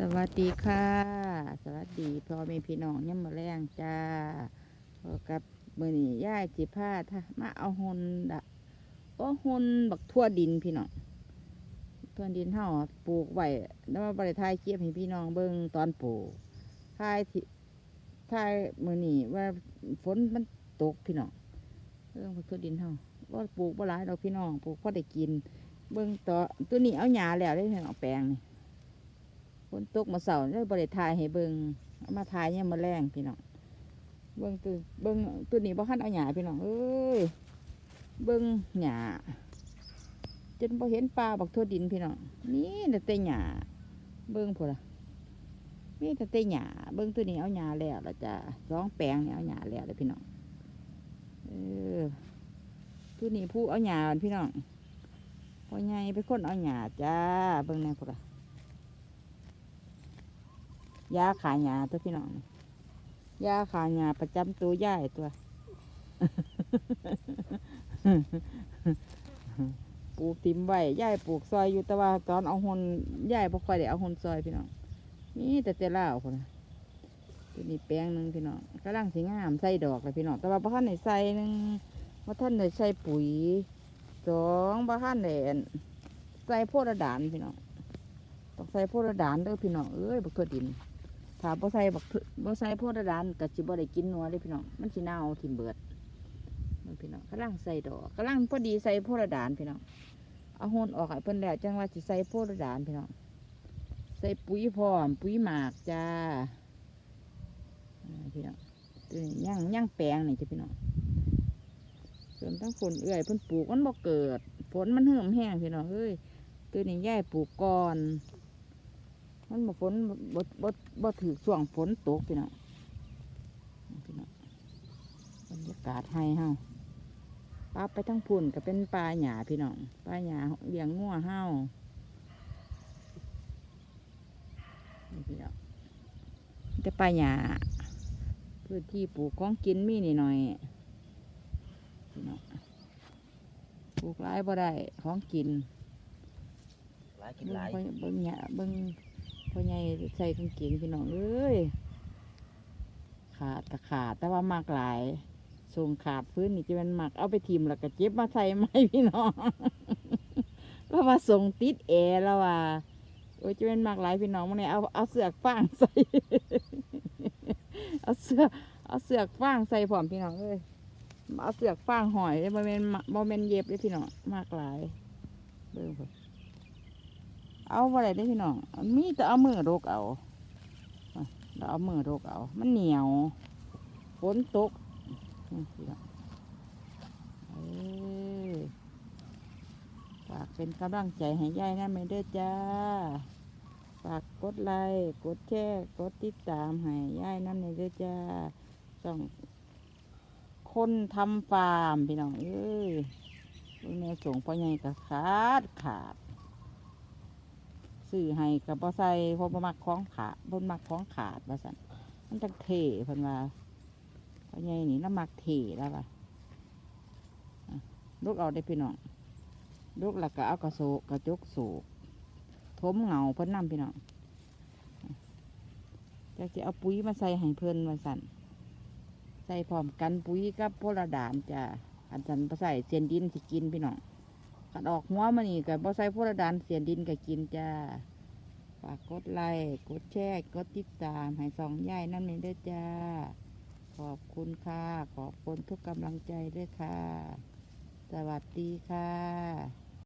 สวัสดีค่ะ สวัสดีพ่อแม่พี่น้องย่ำมาแรงจ้าพอกับมือนี่ย่ายจิผ้าถ้ามาเอาหนดะโอ้หนบักทั่วดินพี่น้องทั่วดินเฮาปลูกไว้แล้วมาบริทายเก็บให้พี่น้องเบิ่งตอนปลูกทายที่ทายมือนี่ว่าฝนมันตกพี่น้องเรื่องทั่วดินเฮาว่าปลูกบ่หลายดอกพี่น้องปลูกพอได้กิน เบิ่งต่อตัวนี้เอาหญ้าแล้วได้พี่น้องแปลงนี่ ฝนตกมาเสาร์ได้บริทายให้เบิงเอามาทายเนี่ยมาแรงพี่น้องเบิงตัวเบิงตัวนี้บ่คันเอาหยาพี่น้องเอ้ยเบิงหยาจนบ่เห็นปลาบักทั่วดินพี่น้องนี่แต่แต่หยาเบิงพอละนี่แต่แต่หยาเบิงตัวนี้เอาหยาแล้วแล้วจ้ะสองแปลงเนี่ยเอาหยาแล้วเลยพี่น้องเออตัวนี้ผู้เอาหยาพี่น้องพ่อใหญ่เป็นคนเอาหยาจ้าเบิงแน่พอละ ยาขาหยาตัวพี่น้องยาขาหยาประจำตัวย่ายตัว ปลูกติมไว้ย่ายปลูกซอยอยู่แต่ว่า ตอนเอาหนย่ายบ่ค่อยได้เอาหนซอยพี่น้องนี่แต่แต่ล่าคนน่ะตัวนี้แปลงหนึ่งพี่น้องกำลังสีงามใส่ดอกเลยพี่น้องแต่ว่าบ่ทันได้ใส่หนึ่งบ่ทันได้ใส่ปุ๋ยสองบ่ทันได้อั่นใส่โพดดานพี่น้องต้องใส่โพดดานเด้อพี่น้องเอ้ยบักทั่วดิน ถ้าบ่ใส่บักบ่ใส่โพดดานก็สิบ่ได้กินนัวเด้พี่น้อง มันสิเน่าทิ่มเบิดมันพี่น้องกำลังใส่ดอกกำลังพอดีใส่โพดดานพี่น้อง เอาโหนออกให้เพิ่นแล้วจังว่าสิใส่โพดดานพี่น้อง ใส่ปุ๋ยพร้อม ปุ๋ยหมากจ้าอ่าพี่น้องตัวนี้ย่างย่างแปลงนี่จ้ะพี่น้องส่วนทั้งฝนเอื่อยเพิ่นปลูกมันบ่เกิด ฝนมันเหื่อมแห้งพี่น้องเอ้ยตัวนี้ย่ายปลูกก่อน มันบ่ฝนบ่บ่บ่ถือช่วงฝนตกพี่น้องพี่น้องบรรยากาศให้เฮาปลาไปทั้งพุ่นก็เป็นปลาหยาพี่น้องปลาหยาเลี้ยงงัวเฮานี่พี่น้องแต่ปลาหยาพื้นที่ปลูกของกินมีนิดหน่อยพี่น้องปลูกหลายบ่ได้ของกินหลายกินเบิ่หงลายพ่อเบิ่งหยาเบิ่ง พ่อใหญ่ใส่กางเกงพี่น้องเอ้ยขาดก็ขาดแต่ว่ามากหลายส่งขาดพื้นนี่จะมันหมักเอาไปทิมแล้วก็เจ็บมาใส่ไหมพี่น้องแล้วว่าส่งติดแอร์แล้วว่าโอ้ยจะเป็นมากหลายพี่น้องมันเนี่ยเอาเอาเสือกฟางใส่เอาเสือกเอาเสือกฟางใส่พร้อมพี่น้องเอ้ยเอาเสือกฟางหอยเลยโมเมนโมเมนเย็บเลยพี่น้องมากหลายเบิ่งเพิ่น เอาอะไรได้พี่น้องมีแต่เอามือโรกเอาเราเอามือโรกเอา มันเหนียวฝนตกฝากเป็นกำลังใจให้ยายนะไม่ได้จ้า ฝากกดไลค์กดแชร์กดติดตามให้ยายน้ำในเด้อจ้าต้องคนทำฟาร์มพี่น้องเอ้ยแม่ส่งพ่อใหญ่ก็ขาดขาด ซื้อให้กับบ่ใส่เพราะบ่มักของขาดบ่มักของขาดว่าซั่นมันจังเท่เพิ่นว่าเพราะไงนี่น้ำมักเท่แล้วว่ะลูกเอาได้พี่น้องลูกแล้วก็เอากระโซกกระจกสูกทมเงาเพิ่นนํพี่น้องอะจะเอาปุ๋ยมาใส่ให้เพิ่นว่าซั่นใส่พร้อมกันปุ๋ยกับโพลาดานจ้ะอันซั่นบ่ใส่เสียนดินสิกินพี่น้อง ขันออกหัวมานี่กับบ่ใส่พวดานเสียดินกับกินจ้าฝากกดไลค์กดแชร์กดติดตามให้สองย่ายนั่นเองด้วยจ้า ขอบคุณค่ะ ขอบคุณทุกกำลังใจด้วยค่ะ สวัสดีค่ะ